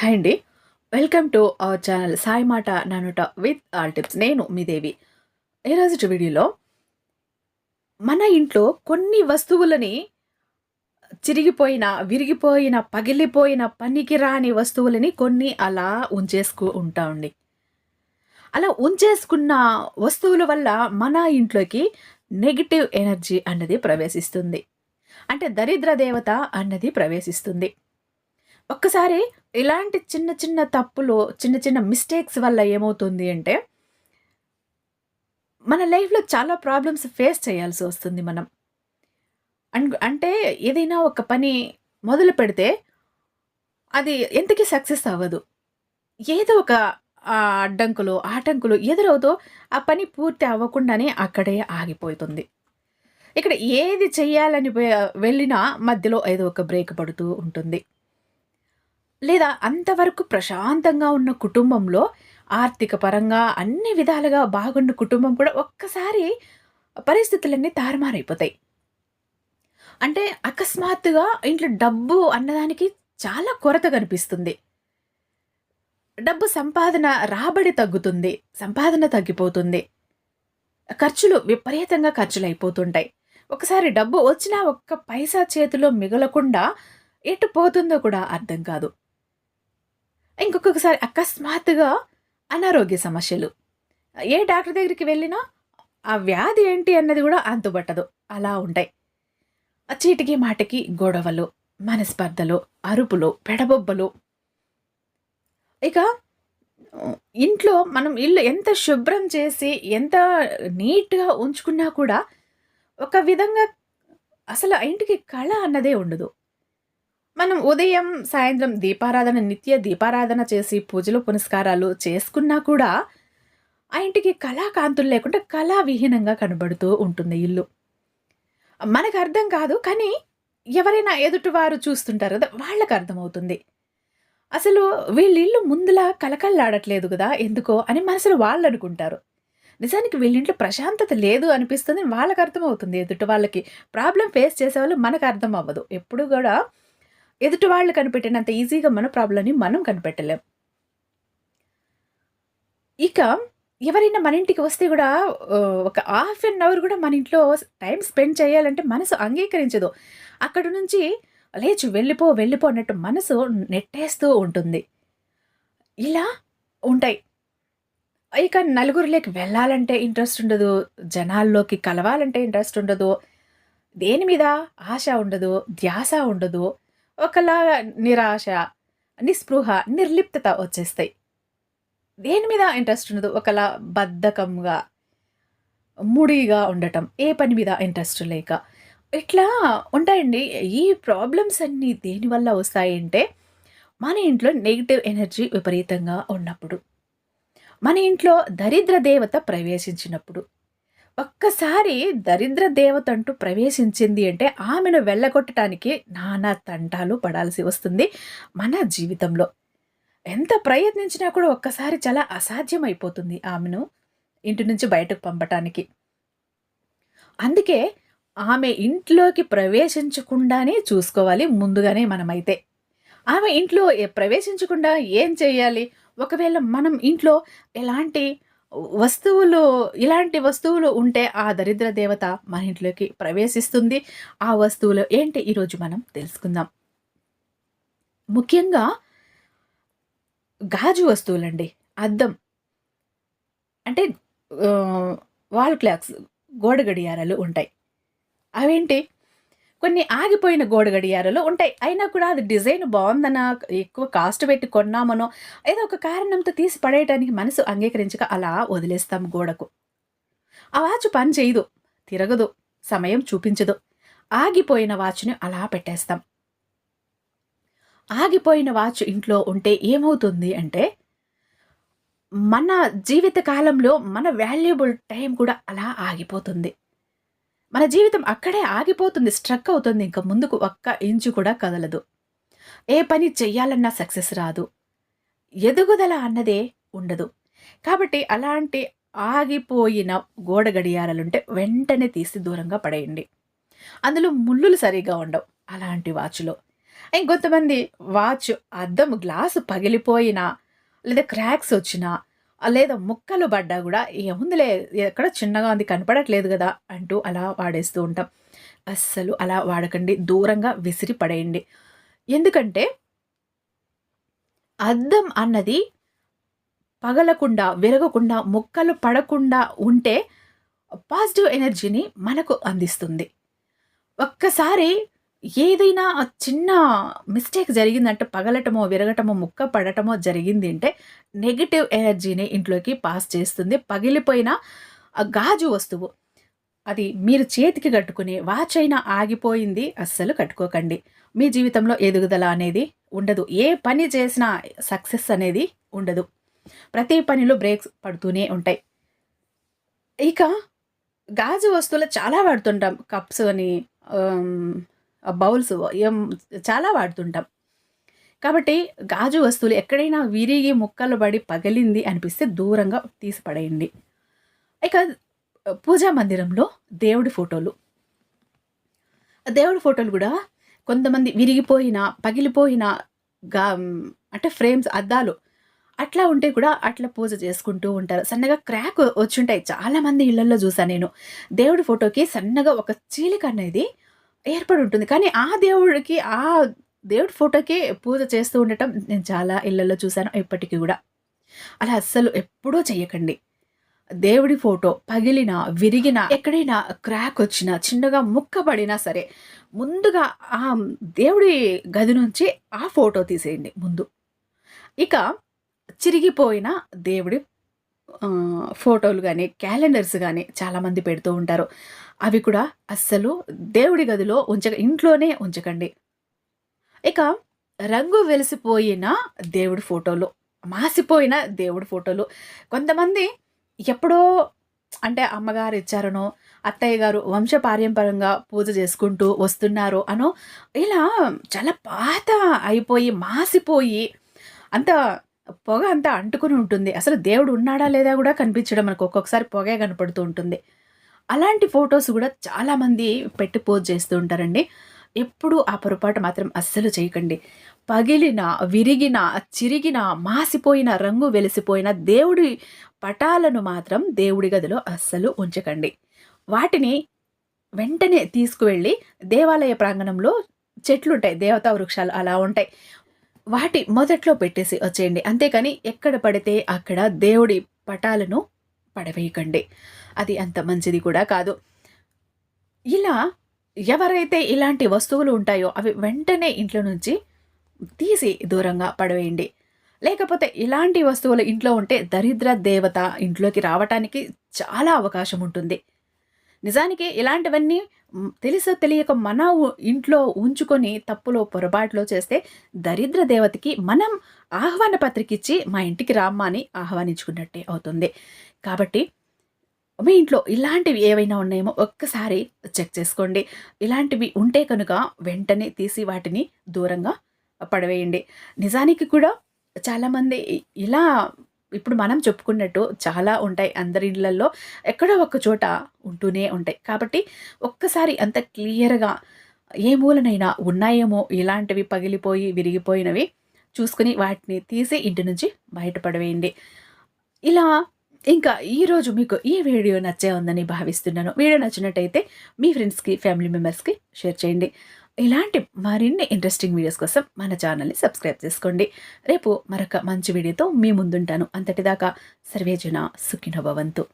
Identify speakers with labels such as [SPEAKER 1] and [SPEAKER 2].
[SPEAKER 1] Hi అండి. Welcome to our channel Sai మాట నానుట విత్ ఆల్ టిప్స్. నేను మీ దేవి. ఈరోజు వీడియోలో మన ఇంట్లో కొన్ని వస్తువులని చిరిగిపోయిన విరిగిపోయిన పగిలిపోయిన పనికి రాని వస్తువులని కొన్ని అలా ఉంచేసుకు ఉంటామండి అలా ఉంచేసుకున్న వస్తువుల వల్ల మన ఇంట్లోకి నెగిటివ్ ఎనర్జీ అన్నది ప్రవేశిస్తుంది. అంటే దరిద్ర దేవత అన్నది ప్రవేశిస్తుంది. ఒక్కసారి ఇలాంటి చిన్న చిన్న తప్పులు చిన్న చిన్న మిస్టేక్స్ వల్ల ఏమవుతుంది అంటే మన లైఫ్లో చాలా ప్రాబ్లమ్స్ ఫేస్ చేయాల్సి వస్తుంది మనం. అండ్ అంటే ఏదైనా ఒక పని మొదలు పెడితే అది ఎంతకీ సక్సెస్ అవ్వదు. ఏదో ఒక అడ్డంకులు ఆటంకులు ఎదురవుతూ ఆ పని పూర్తి అవ్వకుండానే అక్కడే ఆగిపోతుంది. ఇక్కడ ఏది చేయాలని వెళ్ళినా మధ్యలో ఏదో ఒక బ్రేక్ పడుతూ ఉంటుంది. లేదా అంతవరకు ప్రశాంతంగా ఉన్న కుటుంబంలో ఆర్థిక పరంగా అన్ని విధాలుగా బాగున్న కుటుంబం కూడా ఒక్కసారి పరిస్థితులన్నీ తారుమారైపోతాయి. అంటే అకస్మాత్తుగా ఇంట్లో డబ్బు అన్నదానికి చాలా కొరత కనిపిస్తుంది. డబ్బు సంపాదన రాబడి తగ్గుతుంది సంపాదన తగ్గిపోతుంది. ఖర్చులు విపరీతంగా ఖర్చులు అయిపోతుంటాయి ఒకసారి డబ్బు వచ్చినా ఒక్క పైసా చేతిలో మిగలకుండా ఎటు పోతుందో కూడా అర్థం కాదు. ఇంకొకసారి అకస్మాత్తుగా అనారోగ్య సమస్యలు. ఏ డాక్టర్ దగ్గరికి వెళ్ళినా ఆ వ్యాధి ఏంటి అన్నది కూడా అంతుబట్టదు అలా ఉంటాయి. చీటికి మాటికి గొడవలు మనస్పర్ధలు అరుపులు పెడబొబ్బలు. ఇక ఇంట్లో మనం ఇల్లు ఎంత శుభ్రం చేసి ఎంత నీట్గా ఉంచుకున్నా కూడా ఒక విధంగా అసలు ఆ ఇంటికి కళ అన్నదే ఉండదు. మనం ఉదయం సాయంత్రం దీపారాధన నిత్య దీపారాధన చేసి పూజలు పునస్కారాలు చేసుకున్నా కూడా ఆ ఇంటికి కళాకాంతులు లేకుండా కళావిహీనంగా కనబడుతూ ఉంటుంది ఇల్లు. మనకు అర్థం కాదు కానీ ఎవరైనా ఎదుటివారు చూస్తుంటారు కదా వాళ్ళకి అర్థమవుతుంది. అసలు వీళ్ళ ఇల్లు ముందులా కలకల్లాడట్లేదు కదా ఎందుకో అని మనసులో వాళ్ళు అనుకుంటారు నిజానికి వీళ్ళింట్లో ప్రశాంతత లేదు అనిపిస్తుంది వాళ్ళకి అర్థమవుతుంది. ఎదుటి వాళ్ళకి ప్రాబ్లం ఫేస్ చేసేవాళ్ళు మనకు అర్థం అవ్వదు. ఎప్పుడు కూడా ఎదుటి వాళ్ళు కనిపెట్టినంత ఈజీగా మన ప్రాబ్లంని మనం కనిపెట్టలేం. ఇక ఎవరైనా మన ఇంటికి వస్తే కూడా ఒక హాఫ్ అన్ అవర్ కూడా మన ఇంట్లో టైం స్పెండ్ చేయాలంటే మనసు అంగీకరించదు. అక్కడ నుంచి లేచు వెళ్ళిపో వెళ్ళిపో అన్నట్టు మనసు నెట్టేస్తూ ఉంటుంది. ఇలా ఉంటాయి. ఇక నలుగురిలోకి వెళ్ళాలంటే ఇంట్రెస్ట్ ఉండదు. జనాల్లోకి కలవాలంటే ఇంట్రెస్ట్ ఉండదు. దేని మీద ఆశ ఉండదు ధ్యాస ఉండదు. ఒకలాగా నిరాశ నిస్పృహ నిర్లిప్తత వచ్చేస్తాయి. దేని మీద ఇంట్రెస్ట్ ఉండదు? ఒకలా బద్ధకంగా ముడిగా ఉండటం. ఏ పని మీద ఇంట్రెస్ట్ లేక. ఇట్లా ఉంటాయండి. ఈ ప్రాబ్లమ్స్ అన్నీ దేనివల్ల వస్తాయంటే మన ఇంట్లో నెగిటివ్ ఎనర్జీ విపరీతంగా ఉన్నప్పుడు. మన ఇంట్లో దరిద్ర దేవత ప్రవేశించినప్పుడు. ఒక్కసారి దరిద్ర దేవత అంటూ ప్రవేశించింది అంటే ఆమెను వెళ్ళగొట్టడానికి నానా తంటాలు పడాల్సి వస్తుంది మన జీవితంలో. ఎంత ప్రయత్నించినా కూడా ఒక్కసారి చాలా అసాధ్యం అయిపోతుంది ఆమెను ఇంటి నుంచి బయటకు పంపటానికి. అందుకే ఆమె ఇంట్లోకి ప్రవేశించకుండానే చూసుకోవాలి ముందుగానే మనమైతే. ఆమె ఇంట్లో ప్రవేశించకుండా ఏం చేయాలి? ఒకవేళ మనం ఇంట్లో ఎలాంటి వస్తువులు ఇలాంటి వస్తువులు ఉంటే ఆ దరిద్ర దేవత మన ఇంట్లోకి ప్రవేశిస్తుంది. ఆ వస్తువులు ఏంటి? ఈరోజు మనం తెలుసుకుందాం. ముఖ్యంగా గాజు వస్తువులండి. అద్దం. అంటే వాల్ క్లాక్స్ గోడ గడియారాలు ఉంటాయి. అవేంటి? కొన్ని ఆగిపోయిన గోడ గడియారాలు ఉంటాయి. అయినా కూడా అది డిజైన్ బాగుందనా ఎక్కువ కాస్ట్ పెట్టి కొన్నామనో ఏదో ఒక కారణంతో తీసి పడేయటానికి మనసు అంగీకరించక అలా వదిలేస్తాం గోడకు. ఆ వాచ్ పని చేయదు తిరగదు సమయం చూపించదు. ఆగిపోయిన వాచ్ని అలా పెట్టేస్తాం. ఆగిపోయిన వాచ్ ఇంట్లో ఉంటే ఏమవుతుంది అంటే మన జీవిత కాలంలో మన వాల్యుబుల్ టైం కూడా అలా ఆగిపోతుంది. మన జీవితం అక్కడే ఆగిపోతుంది స్ట్రక్ అవుతుంది. ఇంకా ముందుకు ఒక్క ఇంచు కూడా కదలదు. ఏ పని చెయ్యాలన్నా సక్సెస్ రాదు. ఎదుగుదల అన్నదే ఉండదు. కాబట్టి అలాంటి ఆగిపోయిన గోడ గడియారాలుంటే వెంటనే తీసి దూరంగా పడేయండి. అందులో ముళ్ళులు సరిగా ఉండవు అలాంటి వాచ్లో. ఇంకొంతమంది వాచ్ అద్దం గ్లాసు పగిలిపోయినా లేదా క్రాక్స్ వచ్చినా లేదా ముక్కలు పడ్డా కూడా ఏముందిలే ఎక్కడ చిన్నగా ఉంది కనపడట్లేదు కదా అంటూ అలా వాడేస్తూ ఉంటాం. అస్సలు అలా వాడకండి. దూరంగా విసిరి పడేయండి. ఎందుకంటే అద్దం అన్నది పగలకుండా విరగకుండా ముక్కలు పడకుండా ఉంటే పాజిటివ్ ఎనర్జీని మనకు అందిస్తుంది. ఒక్కసారి ఏదైనా చిన్న మిస్టేక్ జరిగిందంటే పగలటమో విరగటమో ముక్క పడటమో జరిగింది అంటే నెగిటివ్ ఎనర్జీని ఇంట్లోకి పాస్ చేస్తుంది. పగిలిపోయిన ఆ గాజు వస్తువు. అది మీరు చేతికి కట్టుకుని వాచ్ అయినా ఆగిపోయింది అస్సలు కట్టుకోకండి. మీ జీవితంలో ఎదుగుదల అనేది ఉండదు. ఏ పని చేసినా సక్సెస్ అనేది ఉండదు. ప్రతి పనిలో బ్రేక్స్ పడుతూనే ఉంటాయి. ఇక గాజు వస్తువులు చాలా వాడుతుంటాం. కప్స్ అని బౌల్స్ ఏం చాలా వాడుతుంటాం. కాబట్టి గాజు వస్తువులు ఎక్కడైనా విరిగి ముక్కలు పడి పగిలింది అనిపిస్తే దూరంగా తీసి పడేయండి. ఇక పూజా మందిరంలో దేవుడి ఫోటోలు. దేవుడి ఫోటోలు కూడా కొంతమంది విరిగిపోయిన పగిలిపోయిన గా అంటే ఫ్రేమ్స్ అద్దాలు అట్లా ఉంటే కూడా అట్లా పూజ చేసుకుంటూ ఉంటారు. సన్నగా క్రాక్ వచ్చుంటాయి. చాలామంది ఇళ్ళలో చూసాను నేను. దేవుడి ఫోటోకి సన్నగా ఒక చీలిక అనేది ఏర్పడి ఉంటుంది కానీ ఆ దేవుడికి ఆ దేవుడి ఫోటోకే పూజ చేస్తూ ఉండటం నేను చాలా ఇళ్ళలో చూశాను ఇప్పటికీ కూడా. అలా అస్సలు ఎప్పుడూ చేయకండి దేవుడి ఫోటో పగిలిన విరిగిన ఎక్కడైనా క్రాక్ వచ్చినా చిన్నగా ముక్కబడినా సరే ముందుగా ఆ దేవుడి గది నుంచి ఆ ఫోటో తీసేయండి ముందు. ఇక చిరిగిపోయిన దేవుడి ఫోటోలు కానీ క్యాలెండర్స్ కానీ చాలామంది పెడుతూ ఉంటారు. అవి కూడా అస్సలు దేవుడి గదిలో ఉంచక ఇంట్లోనే ఉంచకండి. ఇక రంగు వెలిసిపోయిన దేవుడి ఫోటోలు మాసిపోయిన దేవుడి ఫోటోలు. కొంతమంది ఎప్పుడో అంటే అమ్మగారు ఇచ్చారనో అత్తయ్య గారు వంశపార్యంపరంగా పూజ చేసుకుంటూ వస్తున్నారు అనో ఇలా చాలా పాత అయిపోయి మాసిపోయి అంత పొగ అంతా అంటుకుని ఉంటుంది. అసలు దేవుడు ఉన్నాడా లేదా కూడా కనిపించడం మనకు ఒక్కొక్కసారి పొగే కనపడుతూ ఉంటుంది. అలాంటి ఫొటోస్ కూడా చాలామంది పెట్టి పోజ్ చేస్తూ ఉంటారండి. ఎప్పుడు ఆ పొరపాటు మాత్రం అస్సలు చేయకండి. పగిలిన విరిగిన చిరిగిన మాసిపోయిన రంగు వెలిసిపోయిన దేవుడి పటాలను మాత్రం దేవుడి గదిలో అస్సలు ఉంచకండి. వాటిని వెంటనే తీసుకువెళ్ళి దేవాలయ ప్రాంగణంలో చెట్లుంటాయి. దేవతా వృక్షాలు అలా ఉంటాయి. వాటి మొదట్లో పెట్టేసి వచ్చేయండి. అంతేకాని ఎక్కడ పడితే అక్కడ దేవుడి పటాలను పడవేయకండి. అది అంత మంచిది కూడా కాదు. ఇలా ఎవరైతే ఇలాంటి వస్తువులు ఉంటాయో అవి వెంటనే ఇంట్లో నుంచి తీసి దూరంగా పడవేయండి. లేకపోతే ఇలాంటి వస్తువులు ఇంట్లో ఉంటే దరిద్ర దేవత ఇంట్లోకి రావటానికి చాలా అవకాశం ఉంటుంది. నిజానికి ఇలాంటివన్నీ తెలుసో తెలియక మన ఇంట్లో ఉంచుకొని తప్పులో పొరపాట్లో చేస్తే దరిద్ర దేవతకి మనం ఆహ్వాన పత్రిక ఇచ్చి మా ఇంటికి రామ్మా అని ఆహ్వానించుకున్నట్టే అవుతుంది. కాబట్టి మీ ఇంట్లో ఇలాంటివి ఏవైనా ఉన్నాయేమో ఒక్కసారి చెక్ చేసుకోండి. ఇలాంటివి ఉంటే కనుక వెంటనే తీసి వాటిని దూరంగా పడవేయండి. నిజానికి కూడా చాలామంది ఇలా ఇప్పుడు మనం చెప్పుకున్నట్టు చాలా ఉంటాయి అందరి ఇళ్ళల్లో ఎక్కడో ఒక చోట ఉంటూనే ఉంటాయి. కాబట్టి ఒక్కసారి అంత క్లియర్గా ఏ మూలనైనా ఉన్నాయేమో ఇలాంటివి పగిలిపోయి విరిగిపోయినవి చూసుకుని వాటిని తీసి ఇంటి నుంచి బయటపడవేయండి. ఇలా ఇంకా ఈరోజు మీకు ఈ వీడియో నచ్చే ఉందని భావిస్తున్నాను. వీడియో నచ్చినట్టయితే మీ ఫ్రెండ్స్కి ఫ్యామిలీ మెంబర్స్కి షేర్ చేయండి. ఇలాంటి మరిన్ని ఇంట్రెస్టింగ్ వీడియోస్ కోసం మన ఛానల్ని సబ్స్క్రైబ్ చేసుకోండి. రేపు మరొక మంచి వీడియోతో మీ ముందుంటాను. అంతటిదాకా సర్వేజన సుఖినభవంతు